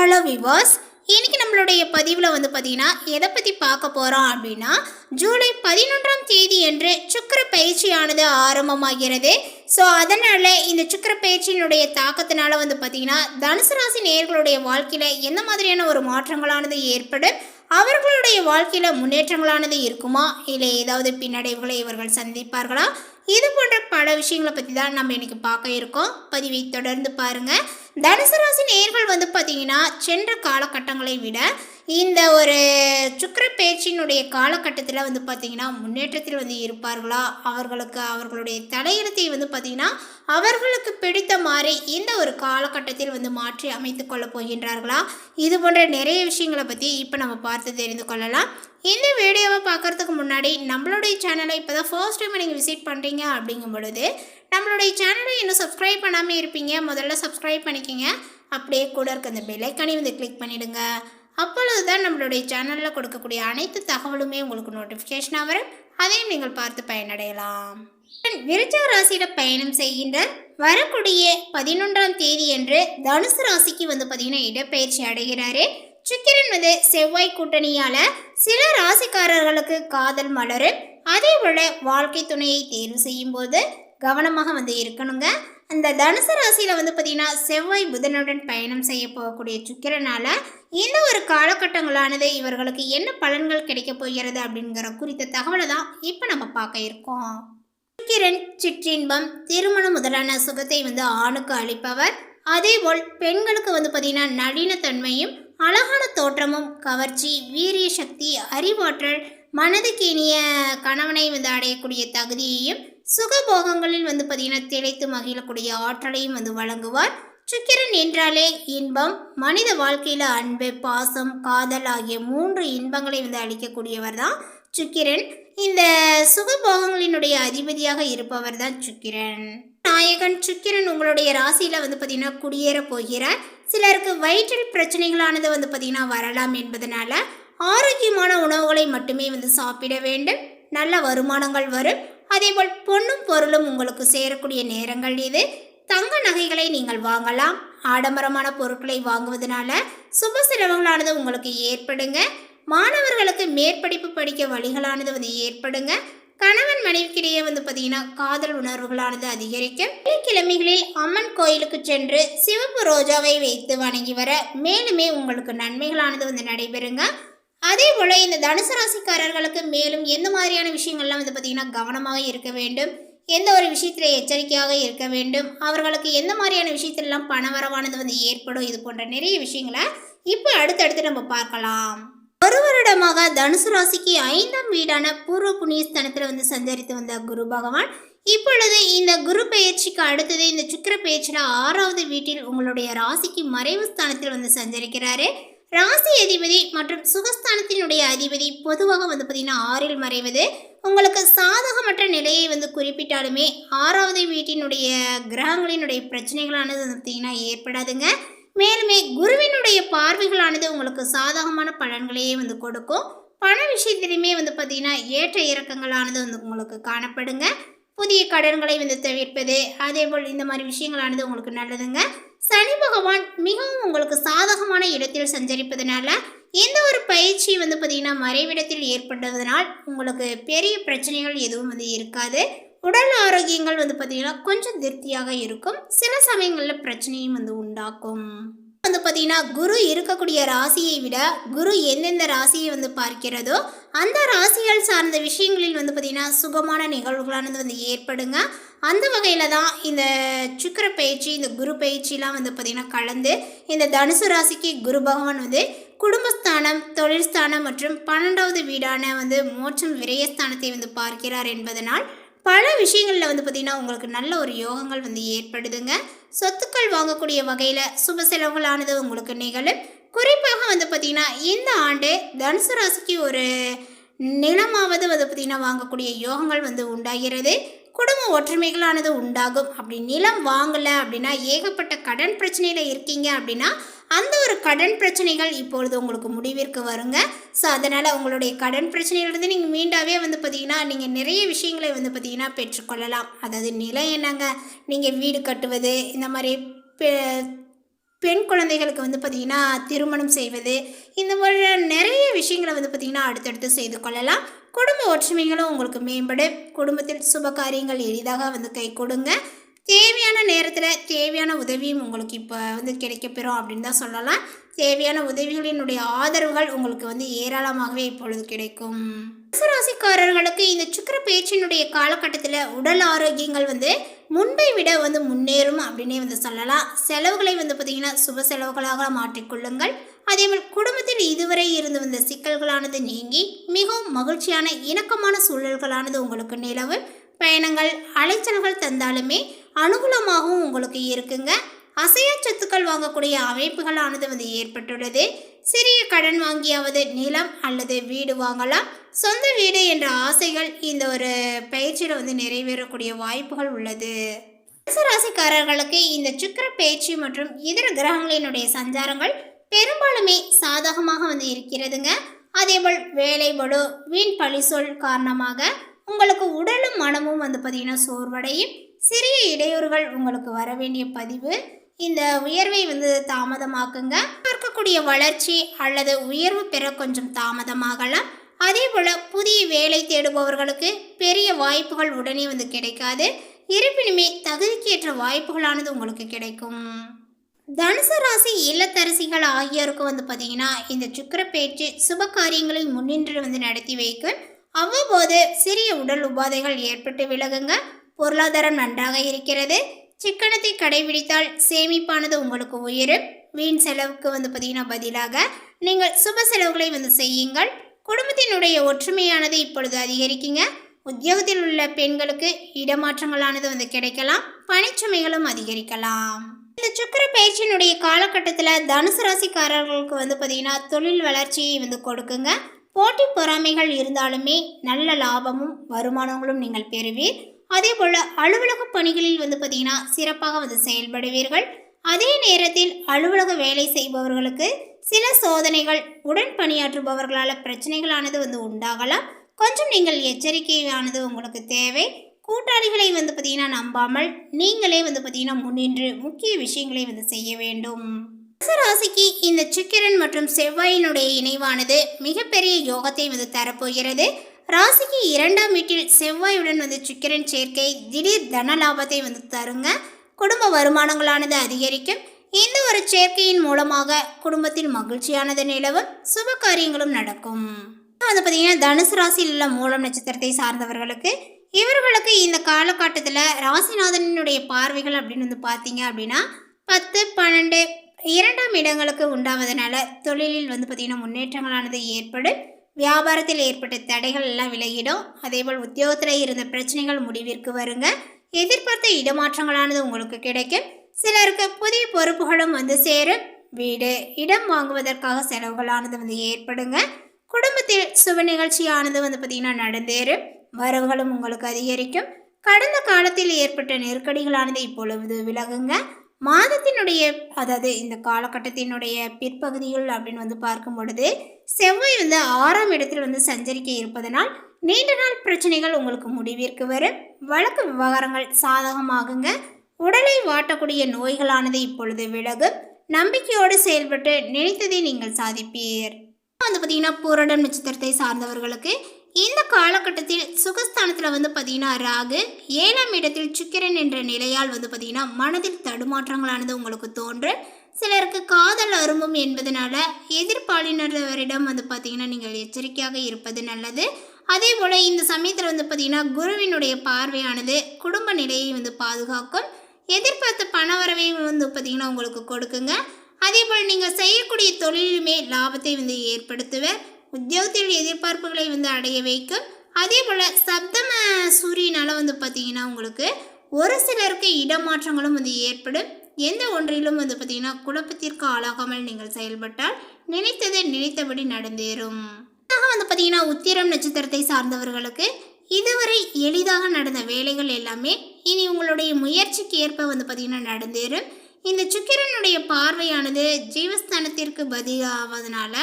Hello விவாஸ் இன்னைக்கு நம்மளுடைய பதிவில் வந்து பார்த்தீங்கன்னா எதை பற்றி பார்க்க போகிறோம் அப்படின்னா ஜூலை பதினொன்றாம் தேதி என்று சுக்கர பயிற்சியானது ஆரம்பமாகிறது. ஸோ அதனால் இந்த சுக்கர பயிற்சியினுடைய தாக்கத்தினால வந்து பார்த்தீங்கன்னா தனுசு ராசி நேர்களுடைய வாழ்க்கையில் எந்த மாதிரியான ஒரு மாற்றங்களானது ஏற்படும்? அவர்களுடைய வாழ்க்கையில் முன்னேற்றங்களானது இருக்குமா? இல்லை ஏதாவது பின்னடைவுகளை இவர்கள் சந்திப்பார்களா? இது போன்ற பல விஷயங்களை பற்றி தான் நம்ம இன்னைக்கு பார்க்க இருக்கோம். பதிவை தொடர்ந்து பாருங்கள் தனுசு ராசி நேர்கள் வந்து பார்த்தீங்கன்னா சென்ற காலகட்டங்களை விட இந்த ஒரு சுக்கர பேச்சினுடைய காலகட்டத்தில் வந்து பார்த்தீங்கன்னா முன்னேற்றத்தில் வந்து இருப்பார்களா? அவர்களுக்கு அவர்களுடைய தலையெழுத்தை வந்து பார்த்திங்கன்னா அவர்களுக்கு பிடித்த மாதிரி இந்த ஒரு காலகட்டத்தில் வந்து மாற்றி அமைத்து கொள்ள போகின்றார்களா? இது போன்ற நிறைய விஷயங்களை பற்றி இப்போ நம்ம பார்த்து தெரிந்து கொள்ளலாம். இந்த வீடியோவை பார்க்குறதுக்கு முன்னாடி நம்மளுடைய சேனலை இப்போ தான் ஃபர்ஸ்ட் டைம் நீங்கள் விசிட் பண்ணுறீங்க அப்படிங்கும் பொழுது நம்மளுடைய சேனலை இன்னும் சப்ஸ்கிரைப் பண்ணாமல் இருப்பீங்க. முதல்ல சப்ஸ்கிரைப் பண்ணிக்கோங்க. அப்படியே கூட இருக்க அந்த பெல்லைக்கானே வந்து கிளிக் பண்ணிவிடுங்க அப்பொழுது தான் நம்மளுடைய சேனலில் கொடுக்கக்கூடிய அனைத்து தகவலுமே உங்களுக்கு நோட்டிஃபிகேஷனாக வரும். அதையும் நீங்கள் பார்த்து பயனடையலாம். விருச்சக ராசியில் பயணம் செய்கின்ற வரக்கூடிய பதினொன்றாம் தேதி என்று தனுசு ராசிக்கு வந்து பார்த்தீங்கன்னா இடப்பெயர்ச்சி அடைகிறாரு. சுக்கிரன் வந்து செவ்வாய் கூட்டணியால சில ராசிக்காரர்களுக்கு காதல் மலரும். அதே போல வாழ்க்கை துணையை தேர்வு செய்யும் போது கவனமாக வந்து இருக்கணுங்க. அந்த தனுசு ராசியில் வந்து பார்த்தீங்கன்னா செவ்வாய் புதனுடன் பயணம் செய்ய போகக்கூடிய சுக்கிரனால் இந்த ஒரு காலகட்டங்களானது இவர்களுக்கு என்ன பலன்கள் கிடைக்க போகிறது அப்படிங்கிற குறித்த தகவலை தான் இப்போ நம்ம பார்க்க இருக்கோம். சுக்கிரன் சிற்றின்பம் திருமணம் முதலான சுகத்தை வந்து ஆணுக்கு அளிப்பவர். அதேபோல் பெண்களுக்கு வந்து பார்த்திங்கன்னா நளினத்தன்மையும் அழகான தோற்றமும் கவர்ச்சி வீரிய சக்தி அறிவாற்றல் மனதுக்கு இனிய கணவனை வந்து அடையக்கூடிய தகுதியையும் சுகபோகங்களில் வந்து பார்த்தீங்கன்னா திளைத்து மகிழக்கூடிய ஆற்றலையும் வந்து வழங்குவார். சுக்கிரன் என்றாலே இன்பம் மனித வாழ்க்கையில் அன்பு பாசம் காதல் ஆகிய மூன்று இன்பங்களை வந்து அளிக்கக்கூடியவர் தான் சுக்கிரன். இந்த சுகபோகங்களினுடைய அதிபதியாக இருப்பவர் தான் சுக்கிரன். நாயகன் சுக்கிரன் உங்களுடைய ராசியில் வந்து பார்த்தீங்கன்னா குடியேற போகிறார். சிலருக்கு வயிற்றில் பிரச்சனைகளானது வந்து பார்த்தீங்கன்னா வரலாம் என்பதனால ஆரோக்கியமான உணவுகளை மட்டுமே வந்து சாப்பிட வேண்டும். நல்ல வருமானங்கள் வரும். அதேபோல் பொண்ணும் பொருளும் உங்களுக்கு சேரக்கூடிய நேரங்கள் இது. தங்க நகைகளை நீங்கள் வாங்கலாம். ஆடம்பரமான பொருட்களை வாங்குவதனால சுப செலவுகளானது உங்களுக்கு ஏற்படுங்க. மாணவர்களுக்கு மேற்படிப்பு படிக்க வழிகளானது வந்து ஏற்படுங்க. கணவன் மனைவிக்கிடையே வந்து பார்த்தீங்கன்னா காதல் உணர்வுகளானது அதிகரிக்கும். கிழமைகளில் அம்மன் கோயிலுக்கு சென்று சிவப்பு ரோஜாவை வைத்து வணங்கி வர மேலுமே உங்களுக்கு நன்மைகளானது வந்து நடைபெறுங்க. அதே போல் இந்த தனுசு ராசிக்காரர்களுக்கு மேலும் எந்த மாதிரியான விஷயங்கள்லாம் வந்து பார்த்திங்கன்னா கவனமாக இருக்க வேண்டும்? எந்த ஒரு விஷயத்தில் எச்சரிக்கையாக இருக்க வேண்டும்? அவர்களுக்கு எந்த மாதிரியான விஷயத்திலலாம் பணவரவானது வந்து ஏற்படும்? இது போன்ற நிறைய விஷயங்களை இப்போ அடுத்தடுத்து நம்ம பார்க்கலாம். ஒரு வருடமாக தனுசு ராசிக்கு ஐந்தாம் வீடான பூர்வ புண்ணியஸ்தானத்தில் வந்து சஞ்சரித்து வந்த குரு பகவான் இப்பொழுது இந்த குரு பயிற்சிக்கு அடுத்தது இந்த சுக்கிர பயிற்சியில் ஆறாவது வீட்டில் உங்களுடைய ராசிக்கு மறைவு ஸ்தானத்தில் வந்து சஞ்சரிக்கிறாரு. ராசி அதிபதி மற்றும் சுகஸ்தானத்தினுடைய அதிபதி பொதுவாக வந்து பார்த்திங்கன்னா ஆறில் மறைவது. உங்களுக்கு சாதகமற்ற நிலையை வந்து குறிப்பிட்டாலுமே ஆறாவது வீட்டினுடைய கிரகங்களினுடைய பிரச்சனைகளானது வந்து பார்த்திங்கன்னா ஏற்படாதுங்க. மேலுமே குருவினுடைய பார்வைகளானது உங்களுக்கு சாதகமான பலன்களையே வந்து கொடுக்கும். பண விஷயத்திலையுமே வந்து பார்த்திங்கன்னா ஏற்ற இறக்கங்களானது வந்து உங்களுக்கு காணப்படுங்க. புதிய கடன்களை வந்து தவிர்ப்பது. அதேபோல் இந்த மாதிரி விஷயங்களானது உங்களுக்கு நல்லதுங்க. சனி பகவான் மிகவும் உங்களுக்கு சாதகமான இடத்தில் சஞ்சரிப்பதனால எந்த ஒரு பயிற்சி வந்து பார்த்திங்கன்னா மறைவிடத்தில் ஏற்பட்டதனால் உங்களுக்கு பெரிய பிரச்சனைகள் எதுவும் வந்து இருக்காது. உடல் ஆரோக்கியங்கள் வந்து பார்த்திங்கன்னா கொஞ்சம் திருப்தியாக இருக்கும். சில சமயங்களில் பிரச்சனையும் வந்து உண்டாக்கும். வந்து பார்த்தீங்கன்னா குரு இருக்கக்கூடிய ராசியை விட குரு எந்தெந்த ராசியை வந்து பார்க்கிறதோ அந்த ராசிகள் சார்ந்த விஷயங்களில் வந்து பார்த்திங்கன்னா சுகமான நிகழ்வுகளானது வந்து ஏற்படுங்க. அந்த வகையில் தான் இந்த சுக்கர பயிற்சி இந்த குரு பயிற்சிலாம் வந்து பார்த்திங்கன்னா கலந்து இந்த தனுசு ராசிக்கு குரு பகவான் வந்து குடும்பஸ்தானம் தொழில் ஸ்தானம் மற்றும் பன்னெண்டாவது வீடான வந்து மோட்சம் விரயஸ்தானத்தை வந்து பார்க்கிறார் என்பதனால் பல விஷயங்களில் வந்து பார்த்திங்கன்னா உங்களுக்கு நல்ல ஒரு யோகங்கள் வந்து ஏற்படுதுங்க. சொத்துக்கள் வாங்கக்கூடிய வகையில் சுப செலவுகளானது உங்களுக்கு நிகழும். குறிப்பாக வந்து பார்த்திங்கன்னா இந்த ஆண்டு தனுசு ராசிக்கு ஒரு நிலமாவது வந்து பார்த்திங்கன்னா வாங்கக்கூடிய யோகங்கள் வந்து உண்டாகிறது. குடும்ப ஒற்றுமைகளானது உண்டாகும். அப்படி நிலம் வாங்கலை அப்படின்னா ஏகப்பட்ட கடன் பிரச்சனையில் இருக்கீங்க அப்படின்னா அந்த ஒரு கடன் பிரச்சனைகள் இப்பொழுது உங்களுக்கு முடிவிற்கு வருங்க. ஸோ அதனால் உங்களுடைய கடன் பிரச்சனையிலிருந்து நீங்கள் மீண்டாவே வந்து பார்த்தீங்கன்னா நீங்கள் நிறைய விஷயங்களை வந்து பார்த்தீங்கன்னா பெற்றுக்கொள்ளலாம். அதாவது நிலம் என்னங்க? நீங்கள் வீடு கட்டுவது இந்த மாதிரி பெ- பெண் குழந்தைகளுக்கு வந்து பார்த்திங்கன்னா திருமணம் செய்வது இந்த மாதிரி நிறைய விஷயங்களை வந்து பார்த்திங்கன்னா அடுத்தடுத்து செய்து கொள்ளலாம். குடும்ப ஒற்றுமைகளும் உங்களுக்கு மேம்படும். குடும்பத்தில் சுப காரியங்கள் எளிதாக வந்து கை கொடுங்க. தேவையான நேரத்தில் தேவையான உதவியும் உங்களுக்கு இப்போ வந்து கிடைக்கப்பெறும் அப்படின்னு தான் சொல்லலாம். தேவையான உதவிகளினுடைய ஆதரவுகள் உங்களுக்கு வந்து ஏராளமாகவே இப்பொழுது கிடைக்கும். ராசிக்காரர்களுக்கு இந்த சுக்கர பேச்சினுடைய காலகட்டத்தில் உடல் ஆரோக்கியங்கள் வந்து முன்பை விட வந்து முன்னேறும் அப்படின்னே வந்து சொல்லலாம். செலவுகளை வந்து பார்த்திங்கன்னா சுப செலவுகளாக மாற்றிக்கொள்ளுங்கள். அதேபோல் குடும்பத்தில் இதுவரை இருந்து வந்த சிக்கல்களானது நீங்கி மிகவும் மகிழ்ச்சியான இணக்கமான சூழல்களானது உங்களுக்கு நிலவு பயணங்கள் அலைச்சல்கள் தந்தாலுமே அனுகூலமாகவும் உங்களுக்கு இருக்குங்க. அசையா சொத்துக்கள் வாங்கக்கூடிய அமைப்புகளானது வந்து ஏற்பட்டுள்ளது. சிறிய கடன் வாங்கியாவது நிலம் அல்லது வீடு வாங்கலாம். சொந்த வீடு என்ற ஆசைகள் இந்த ஒரு பயிற்சியில் வந்து நிறைவேறக்கூடிய வாய்ப்புகள் உள்ளது. ராசிக்காரர்களுக்கு இந்த சுக்கர பயிற்சி மற்றும் இதர கிரகங்களினுடைய சஞ்சாரங்கள் பெரும்பாலுமே சாதகமாக வந்து இருக்கிறதுங்க. அதேபோல் வேலை படு வீண் பழி சொல் காரணமாக உங்களுக்கு உடலும் மனமும் வந்து பார்த்திங்கன்னா சோர்வடையும். சிறிய இடையூறுகள் உங்களுக்கு வர வேண்டிய பதிவு. இந்த உயர்வை வந்து தாமதமாக்குங்க. பார்க்கக்கூடிய வளர்ச்சி அல்லது உயர்வு பெற கொஞ்சம் தாமதமாகலாம். அதே போல் புதிய வேலை தேடுபவர்களுக்கு பெரிய வாய்ப்புகள் உடனே வந்து கிடைக்காது. இருப்பினுமே தகுதிக்கேற்ற வாய்ப்புகளானது உங்களுக்கு கிடைக்கும். தனுசு ராசி இல்லத்தரசிகள் ஆகியோருக்கு வந்து பார்த்தீங்கன்னா இந்த சுக்கிர பேச்சு சுப காரியங்களை முன்னின்று வந்து நடத்தி வைக்கும் அவ்வப்போது சிறிய உடல் உபாதைகள் ஏற்பட்டு விலகுங்க. பொருளாதாரம் நன்றாக இருக்கிறது. சிக்கனத்தை கடைபிடித்தால் சேமிப்பானது உங்களுக்கு உயரும். வீண் செலவுக்கு வந்து பார்த்தீங்கன்னா பதிலாக நீங்கள் சுப செலவுகளை வந்து செய்யுங்கள். குடும்பத்தினுடைய ஒற்றுமையானது இப்பொழுது அதிகரிக்குங்க. உத்தியோகத்தில் உள்ள பெண்களுக்கு இடமாற்றங்களானது வந்து கிடைக்கலாம். பணிச்சுமைகளும் அதிகரிக்கலாம். இந்த சுக்கர பயிற்சியினுடைய காலகட்டத்தில் தனுசு ராசிக்காரர்களுக்கு வந்து பார்த்தீங்கன்னா தொழில் வளர்ச்சியை வந்து கொடுக்குங்க. போட்டி பொறாமைகள் இருந்தாலுமே நல்ல லாபமும் வருமானங்களும் நீங்கள் பெறுவீர். அதே போல் அலுவலக பணிகளில் வந்து பார்த்தீங்கன்னா சிறப்பாக வந்து செயல்படுவீர்கள். அதே நேரத்தில் அலுவலக வேலை செய்பவர்களுக்கு சில சோதனைகள் உடன் பணியாற்றுபவர்களால் பிரச்சனைகளானது வந்து உண்டாகலாம். கொஞ்சம் நீங்கள் எச்சரிக்கையானது உங்களுக்கு தேவை. கூட்டாளிகளை வந்து பார்த்தீங்கன்னா நம்பாமல் நீங்களே வந்து பார்த்தீங்கன்னா முன்னின்று முக்கிய விஷயங்களை வந்து செய்ய வேண்டும். ராசிக்கு இந்த சுக்கிரன் மற்றும் செவ்வாயினுடைய இணைவானது மிகப்பெரிய யோகத்தை வந்து தரப்போகிறது. ராசிக்கு இரண்டாம் வீட்டில் செவ்வாயுடன் வந்து சுக்கிரன் சேர்க்கை திடீர் தன லாபத்தை வந்து தருங்க. குடும்ப வருமானங்களானது அதிகரிக்கும். இந்த ஒரு சேர்க்கையின் மூலமாக குடும்பத்தில் மகிழ்ச்சியானது நிலவும். சுப காரியங்களும் நடக்கும். வந்து பார்த்தீங்கன்னா தனுசு ராசியில் உள்ள மூலம் நட்சத்திரத்தை சார்ந்தவர்களுக்கு இவர்களுக்கு இந்த காலகட்டத்தில் ராசிநாதனுடைய பார்வைகள் அப்படின்னு வந்து பார்த்தீங்க அப்படின்னா பத்து பன்னெண்டு இரண்டாம் இடங்களுக்கு உண்டாவதனால தொழிலில் வந்து பார்த்திங்கன்னா முன்னேற்றங்களானது ஏற்படும். வியாபாரத்தில் ஏற்பட்ட தடைகள் எல்லாம் விலகிடும். அதேபோல் உத்தியோகத்தில் இருந்த பிரச்சனைகள் முடிவிற்கு வருங்க. எதிர்பார்த்த இடமாற்றங்களானது உங்களுக்கு கிடைக்கும். சிலருக்கு புதிய பொறுப்புகளும் வந்து சேரும். வீடு இடம் வாங்குவதற்காக செலவுகளானது வந்து ஏற்படுங்க. குடும்பத்தில் சுப நிகழ்ச்சியானது வந்து பார்த்திங்கன்னா நடந்தேறும். வரவுகளும் உங்களுக்கு அதிகரிக்கும். கடந்த காலத்தில் ஏற்பட்ட நெருக்கடிகளானது இப்பொழுது விலகுங்க. மாதத்தினுடைய அதாவது இந்த காலகட்டத்தினுடைய பிற்பகுதிகள் அப்படின்னு வந்து பார்க்கும் பொழுது செவ்வாய் வந்து ஆறாம் இடத்தில் வந்து சஞ்சரிக்க இருப்பதனால் நீண்ட நாள் பிரச்சனைகள் உங்களுக்கு முடிவிற்கு வரும். வழக்கு விவகாரங்கள் சாதகமாகுங்க. உடலை வாட்டக்கூடிய நோய்களானது இப்பொழுது விலகும். நம்பிக்கையோடு செயல்பட்டு நினைத்ததை நீங்கள் சாதிப்பீர். வந்து பார்த்தீங்கன்னா பூரடம் நட்சத்திரத்தை சார்ந்தவர்களுக்கு இந்த காலகட்டத்தில் சுகஸ்தானத்தில் வந்து பார்த்தீங்கன்னா ராகு ஏழாம் இடத்தில் சுக்கிரன் என்ற நிலையால் வந்து பார்த்தீங்கன்னா மனதில் தடுமாற்றங்களானது உங்களுக்கு தோன்றும் சிலருக்கு காதல் அரும்பும் என்பதனால எதிர்ப்பாளினரிடம் வந்து பார்த்தீங்கன்னா நீங்கள் எச்சரிக்கையாக இருப்பது நல்லது. அதே போல் இந்த சமயத்தில் வந்து பார்த்தீங்கன்னா குருவினுடைய பார்வையானது குடும்ப நிலையை வந்து பாதுகாக்கும். எதிர்பார்த்த பணவரவையும் வந்து பார்த்தீங்கன்னா உங்களுக்கு கொடுக்குங்க. அதே போல் நீங்கள் செய்யக்கூடிய தொழிலுமே லாபத்தை வந்து ஏற்படுத்துவேன் உத்தியோகத்தில் எதிர்பார்ப்புகளை வந்து அடைய வைக்கும் அதே போல் சப்தம சூரியனால் வந்து பார்த்தீங்கன்னா உங்களுக்கு ஒரு சிலருக்கு இடமாற்றங்களும் வந்து ஏற்படும். எந்த ஒன்றிலும் வந்து பார்த்தீங்கன்னா குழப்பத்திற்கு ஆளாகாமல் நீங்கள் செயல்பட்டால் நினைத்தது நினைத்தபடி நடந்தேறும். வந்து பார்த்தீங்கன்னா உத்திரம் நட்சத்திரத்தை சார்ந்தவர்களுக்கு இதுவரை எளிதாக நடந்த வேலைகள் எல்லாமே இனி உங்களுடைய முயற்சிக்கு ஏற்ப வந்து பார்த்தீங்கன்னா நடந்தேறும். இந்த சுக்கிரனுடைய பார்வையானது ஜீவஸ்தானத்திற்கு பதிலாவதனால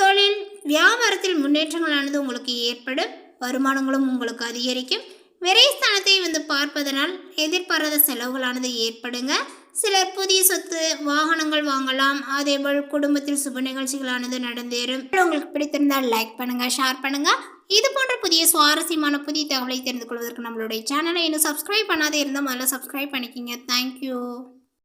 தொழில் வியாபாரத்தில் முன்னேற்றங்களானது உங்களுக்கு ஏற்படும். வருமானங்களும் உங்களுக்கு அதிகரிக்கும். விரைஸ்தானத்தை வந்து பார்ப்பதனால் எதிர்பாராத செலவுகளானது ஏற்படுங்க. சிலர் புதிய சொத்து வாகனங்கள் வாங்கலாம். அதேபோல் குடும்பத்தில் சுப நிகழ்ச்சிகளானது நடந்தேறும். உங்களுக்கு பிடித்திருந்தால் லைக் பண்ணுங்க ஷேர் பண்ணுங்க. இது போன்ற புதிய சுவாரஸ்யமான புதிய தகவலை தெரிந்து கொள்வதற்கு நம்மளுடைய சேனலை இன்னும் சப்ஸ்கிரைப் பண்ணாதே இருந்தால் முதல்ல சப்ஸ்கிரைப் பண்ணிக்கிங்க. தேங்க்யூ